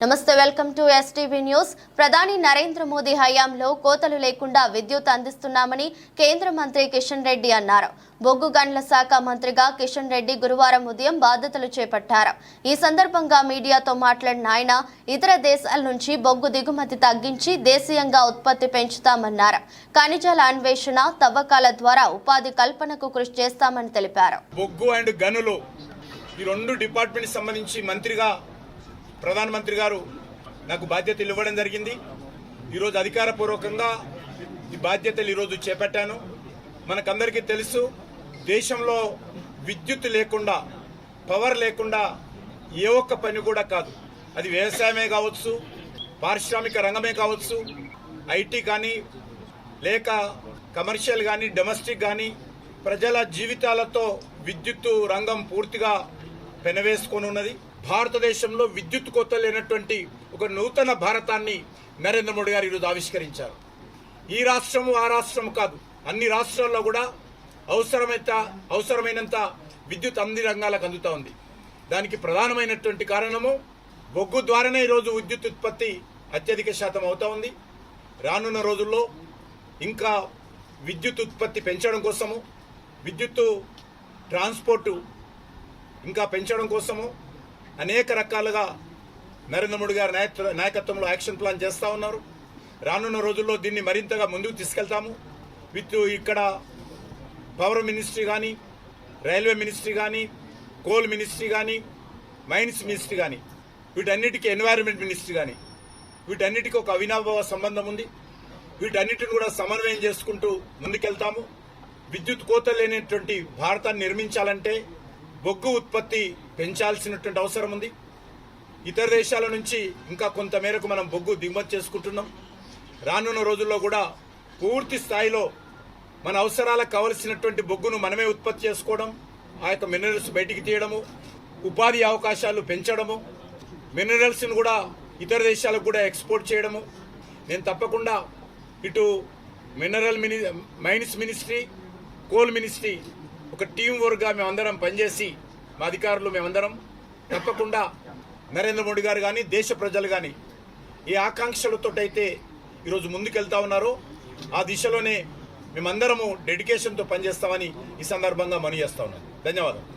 నమస్తే welcome to STV news ప్రధాని నరేంద్ర మోదీ హయాంలో కోతలు లేకుండా విద్యుత్ అందిస్తున్నామని కేంద్ర మంత్రి కిషన్ రెడ్డి అన్నారు. బొగ్గు గనుల శాఖ మంత్రిగా కిషన్ రెడ్డి గురువారం ఉదయం బాధ్యతలు చేపట్టారు. ఈ సందర్భంగా మీడియాతో మాట్లాడిన ఆయన ఇతర దేశాల నుంచి బొగ్గు దిగుమతి తగ్గించి దేశీయంగా ఉత్పత్తి పెంచుతామన్నారు. ఖనిజాల అన్వేషణ తవ్వకాల ద్వారా ఉపాధి కల్పనకు కృషి చేస్తామని తెలిపారు. బొగ్గు అండ్ గనులు ఈ రెండు డిపార్ట్మెంట్ సంబంధించి మంత్రిగా ప్రధానమంత్రి గారు నాకు బాధ్యతలు ఇవ్వడం జరిగింది. ఈరోజు అధికారపూర్వకంగా ఈ బాధ్యతలు ఈరోజు చేపట్టాను. మనకందరికీ తెలుసు దేశంలో విద్యుత్ లేకుండా పవర్ లేకుండా ఏ ఒక్క పని కూడా కాదు. అది వ్యవసాయమే కావచ్చు పారిశ్రామిక రంగమే కావచ్చు ఐటీ కానీ లేక కమర్షియల్ కానీ డొమెస్టిక్ కానీ ప్రజల జీవితాలతో విద్యుత్తు రంగం పూర్తిగా పెనవేసుకొని ఉన్నది. భారతదేశంలో విద్యుత్ కొత్త లేనటువంటి ఒక నూతన భారతాన్ని నరేంద్ర మోడీ గారు ఈరోజు ఆవిష్కరించారు. ఈ రాష్ట్రము ఆ రాష్ట్రం కాదు అన్ని రాష్ట్రాల్లో కూడా అవసరమైత అవసరమైనంత విద్యుత్ అన్ని రంగాలకు అందుతూ ఉంది. దానికి ప్రధానమైనటువంటి కారణము బొగ్గు ద్వారానే ఈరోజు విద్యుత్ ఉత్పత్తి అత్యధిక శాతం అవుతూ ఉంది. రానున్న రోజుల్లో ఇంకా విద్యుత్ ఉత్పత్తి పెంచడం కోసము విద్యుత్ ట్రాన్స్పోర్టు ఇంకా పెంచడం కోసము అనేక రకాలుగా నరేంద్ర మోడీ గారి నాయక- నాయకత్వంలో యాక్షన్ ప్లాన్ చేస్తూ ఉన్నారు. రానున్న రోజుల్లో దీన్ని మరింతగా ముందుకు తీసుకెళ్తాము. విత్ ఇక్కడ పవర్ మినిస్ట్రీ కానీ రైల్వే మినిస్ట్రీ కానీ కోల్ మినిస్ట్రీ కానీ మైన్స్ మినిస్ట్రీ కానీ వీటన్నిటికీ ఎన్వైరన్మెంట్ మినిస్ట్రీ కానీ వీటన్నిటికీ ఒక అవినాభావ సంబంధం ఉంది. వీటన్నిటిని కూడా సమన్వయం చేసుకుంటూ ముందుకెళ్తాము. విద్యుత్ కోత లేనటువంటి భారతాన్ని నిర్మించాలంటే బొగ్గు ఉత్పత్తి పెంచాల్సినటువంటి అవసరం ఉంది. ఇతర దేశాల నుంచి ఇంకా కొంత మేరకు మనం బొగ్గు దిగుమతి చేసుకుంటున్నాం. రానున్న రోజుల్లో కూడా పూర్తి స్థాయిలో మన అవసరాలకు కావలసినటువంటి బొగ్గును మనమే ఉత్పత్తి చేసుకోవడం ఆ యొక్క మినరల్స్ బయటికి తీయడము ఉపాధి అవకాశాలు పెంచడము మినరల్స్ను కూడా ఇతర దేశాలకు కూడా ఎక్స్పోర్ట్ చేయడము. నేను తప్పకుండా ఇటు mineral mini mines ministry coal ministry ఒక టీం వర్క్గా మేమందరం పనిచేసి మా అధికారులు మేమందరం తప్పకుండా నరేంద్ర మోడీ గారు కానీ దేశ ప్రజలు కానీ ఏ ఆకాంక్షలతోటైతే ఈరోజు ముందుకెళ్తా ఉన్నారో. ఆ దిశలోనే మేమందరము డెడికేషన్తో పనిచేస్తామని ఈ సందర్భంగా మనీ చేస్తా ఉన్నాను ధన్యవాదాలు.